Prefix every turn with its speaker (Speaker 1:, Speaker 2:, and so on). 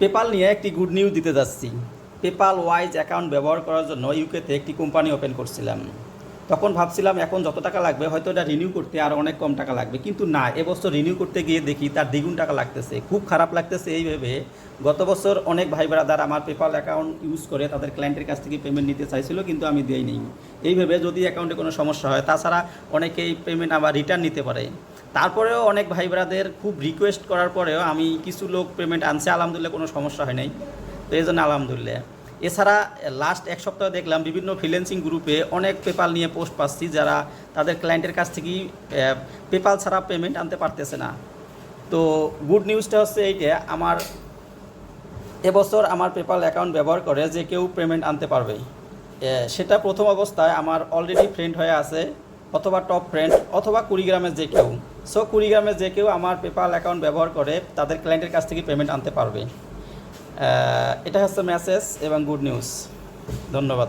Speaker 1: PayPal নিয়ে একটি good news দিতে যাচ্ছি। পেপাল ওয়াইজ অ্যাকাউন্ট ব্যবহার করার জন্য ইউকেতে একটি কোম্পানি ওপেন করছিলাম। তখন ভাবছিলাম, এখন যত টাকা লাগবে, হয়তো এটা রিনিউ করতে আর অনেক কম টাকা লাগবে। কিন্তু না, এবছর রিনিউ করতে গিয়ে দেখি তার দ্বিগুণ টাকা লাগতেছে। খুব খারাপ লাগতেছে এই ভেবে গত বছর অনেক ভাই ব্রাদার আমার পেপাল অ্যাকাউন্ট ইউজ করে তাদের ক্লায়েন্টের কাছ থেকে পেমেন্ট নিতে চাইছিল, কিন্তু আমি দিই নেই এই ভেবে যদি অ্যাকাউন্টে কোনো সমস্যা হয়, তাছাড়া অনেকেই পেমেন্ট আবার রিটার্ন নিতে পারে। তারপরেও অনেক ভাই ব্রাদের খুব রিকোয়েস্ট করার পরেও আমি কিছু লোক পেমেন্ট আনছে, আলহামদুলিল্লাহ কোনো সমস্যা হয় নাই। তো এই জন্য আলহামদুলিল্লাহ। এছাড়া লাস্ট এক সপ্তাহ দেখলাম বিভিন্ন ফ্রিল্যান্সিং গ্রুপে অনেক পেপাল নিয়ে পোস্ট পাচ্ছি, যারা তাদের ক্লায়েন্টের কাছ থেকেই পেপাল ছাড়া পেমেন্ট আনতে পারতেছে না। তো গুড নিউজটা হচ্ছে এইটা, আমার এবছর আমার পেপাল অ্যাকাউন্ট ব্যবহার করে যে কেউ পেমেন্ট আনতে পারবে সেটা প্রথম অবস্থায় আমার অলরেডি ফ্রেন্ড হয়ে আছে। অথবা টপ ফ্রেন্ড অথবা কুড়িগ্রামের যে কেউ। সো কুড়িগ্রামের যে কেউ আমার পেপাল অ্যাকাউন্ট ব্যবহার করে তাদের ক্লায়েন্টের কাছ থেকে পেমেন্ট আনতে পারবে। এটা হচ্ছে মেসেজ এবং গুড নিউজ ধন্যবাদ।